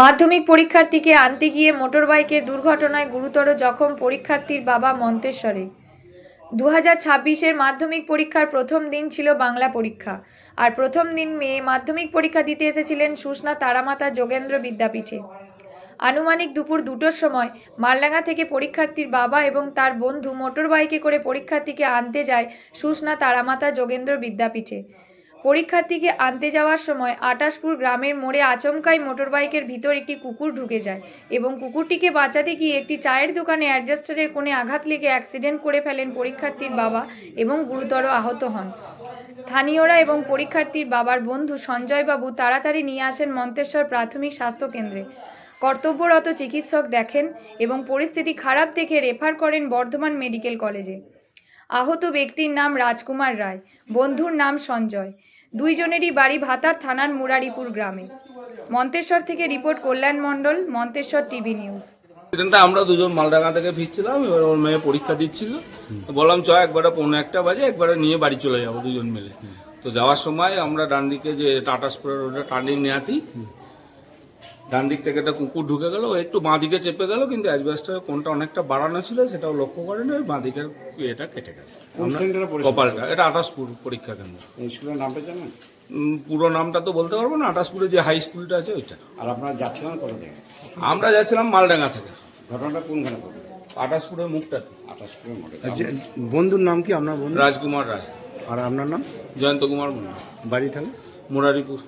মাধ্যমিক পরীক্ষার্থীকে আনতে গিয়ে মোটরবাইকের দুর্ঘটনায় গুরুতর জখম পরীক্ষার্থীর বাবা মন্তেশ্বরে। দু হাজার ছাব্বিশের মাধ্যমিক পরীক্ষার প্রথম দিন ছিল বাংলা পরীক্ষা। আর প্রথম দিন মেয়ে মাধ্যমিক পরীক্ষা দিতে এসেছিলেন সুষনা তারামাতা যোগেন্দ্র বিদ্যাপীঠে। আনুমানিক দুপুর দুটোর সময় মালডাঙ্গা থেকে পরীক্ষার্থীর বাবা এবং তার বন্ধু মোটরবাইকে করে পরীক্ষার্থীকে আনতে যায় সুষনা তারামাতা যোগেন্দ্র বিদ্যাপীঠে। পরীক্ষার্থীকে আনতে যাওয়ার সময় আটাশপুর গ্রামের মোড়ে আচমকাই মোটরবাইকের ভিতর একটি কুকুর ঢুকে যায় এবং কুকুরটিকে বাঁচাতে গিয়ে একটি চায়ের দোকানে অ্যাডজাস্টারের কোণে আঘাত লেগে অ্যাক্সিডেন্ট করে ফেলেন পরীক্ষার্থীর বাবা এবং গুরুতর আহত হন। স্থানীয়রা এবং পরীক্ষার্থীর বাবার বন্ধু সঞ্জয়বাবু তাড়াতাড়ি নিয়ে আসেন মন্তেশ্বর প্রাথমিক স্বাস্থ্য কেন্দ্রে। কর্তব্যরত চিকিৎসক দেখেন এবং পরিস্থিতি খারাপ দেখে রেফার করেন বর্ধমান মেডিকেল কলেজে। আহত ব্যক্তির নাম রাজকুমার রায়, বন্ধুর নাম সঞ্জয়। দুইজনেরই বাড়ি ভাতার থানার মুরারিপুর গ্রামে। মন্তেশ্বর থেকে report Kalyan Mondal, Manteswar TV news. আমরা দুজন মালডাঙ্গা থেকে ফিরছিলাম, এবার ওর মেয়ে পরীক্ষা দিচ্ছিল। বললাম, চ, একবারে পৌনে একটা বাজে, একবারে নিয়ে বাড়ি চলে যাব দুজন মিলে। তো যাওয়ার সময় আমরা ডান দিকে যে টাটা স্প্রে রোডে টার্নিং নেয়াতি ডান দিক থেকে একটা কুকুর ঢুকে গেল ও একটু বাঁ দিকে চেপে গেল কিন্তু অ্যাজবেস্টার কোনটা অনেকটা বাড়ানো ছিল সেটাও লক্ষ্য করেনি ওই বাঁ দিকের এটা কেটে গেল? কপালটা এটা আটাশপুর পরীক্ষা কেন্দ্র। এই স্কুলের নামটা জানেন? পুরো নামটা তো বলতে পারব না আটাশপুরে যে হাই স্কুলটা আছে ওইটা। আর আপনারা যাচ্ছিলেন কোথা থেকে? আমরা যাচ্ছিলাম মালডাঙ্গা থেকে। ঘটনাটা কোনখানে ঘটে আটাশপুরের মুখটাতে আঠাশ কিলো মোটে বন্ধুর নাম কি আপনার বন্ধু? রাজকুমার রায়। আর আপনার নাম? জয়ন্ত কুমার মন্ডল বাড়ি থাকে মুরারিপুর।